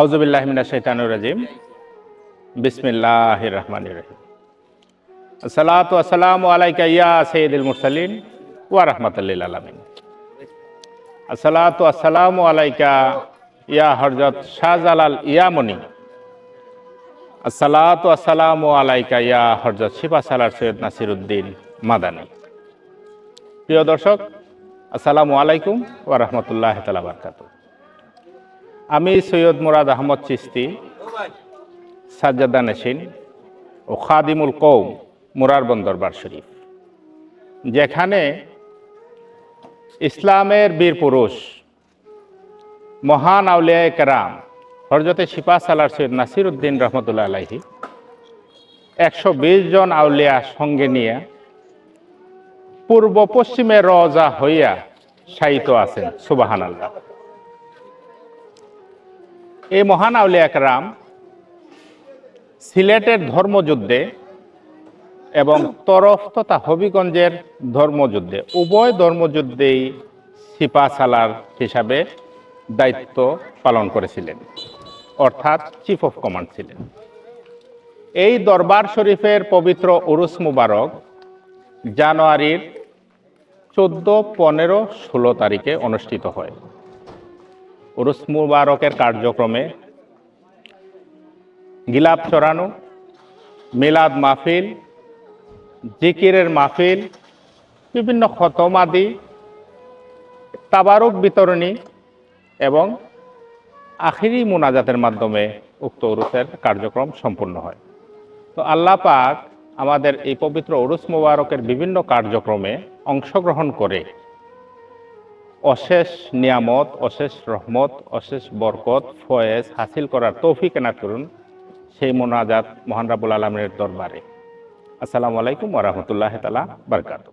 আউজুবিল্লাহমিনা শৈতানুর রাজিম। বিসমিল্লাহ রহমান রহিম। আসসালাতু আসসালামু আলাইকা ইয়া সৈয়দুল মুরসালিন ওয়া রাহমাতুল্লিল আলামিন। আসসালাতু আসসালামু আলাইকা ইয়া হরজত শাহজালাল ইয়ামনি। আসসালাতু আসসালামু আলাইকা ইয়া হরজত শিফা সালার সৈয়দ নাসিরুদ্দিন মাদানী। প্রিয় দর্শক, আসসালামু আলাইকুম ওয়া রাহমাতুল্লাহ বারাকাতুহু। আমি সৈয়দ মুরাদ আহমদ চিস্তি সাজ্জাদা নেসিন ও খাদিমুল কৌম মুরারবন দরবার শরীফ। যেখানে ইসলামের বীর পুরুষ, মহান আউলিয়া কেরাম হরজতে শিপা সালার সৈয়দ নাসির উদ্দিন রহমতুল্লাহ আলাহি একশো বিশ জন আউলিয়া সঙ্গে নিয়ে পূর্ব পশ্চিমে রজা হইয়া শায়িত আছেন সুবাহান আল্লাহ এই মহান আউলিয়া একরাম সিলেটের ধর্মযুদ্ধে এবং তরফ তথা হবিগঞ্জের ধর্মযুদ্ধে, উভয় ধর্মযুদ্ধেই সিপা সালার হিসাবে দায়িত্ব পালন করেছিলেন, অর্থাৎ চিফ অফ কমান্ড ছিলেন। এই দরবার শরীফের পবিত্র উরুস মুবারক জানুয়ারির চোদ্দ, পনেরো, ষোলো তারিখে অনুষ্ঠিত হয়। উরুস মুবারকের কার্যক্রমে গিলাপ চড়ানো মিলাদ মাহফিল, জিকিরের মাহফিল, বিভিন্ন খতমাদি তাবারুক বিতরণী এবং আখিরি মোনাজাতের মাধ্যমে উক্ত উরুসের কার্যক্রম সম্পূর্ণ হয়। তো আল্লাহ পাক আমাদের এই পবিত্র উরুস মুবারকের বিভিন্ন কার্যক্রমে অংশগ্রহণ করে অশেষ নিয়ামত, অশেষ রহমত, অশেষ বরকত, ফয়েজ হাসিল করার তৌফিক এনাত করুন সেই মোনাজাত মোহান রাবুল আলমের দরবারে। আসসালামু আলাইকুম ওরহমতুল্লাহ তালা বারকাত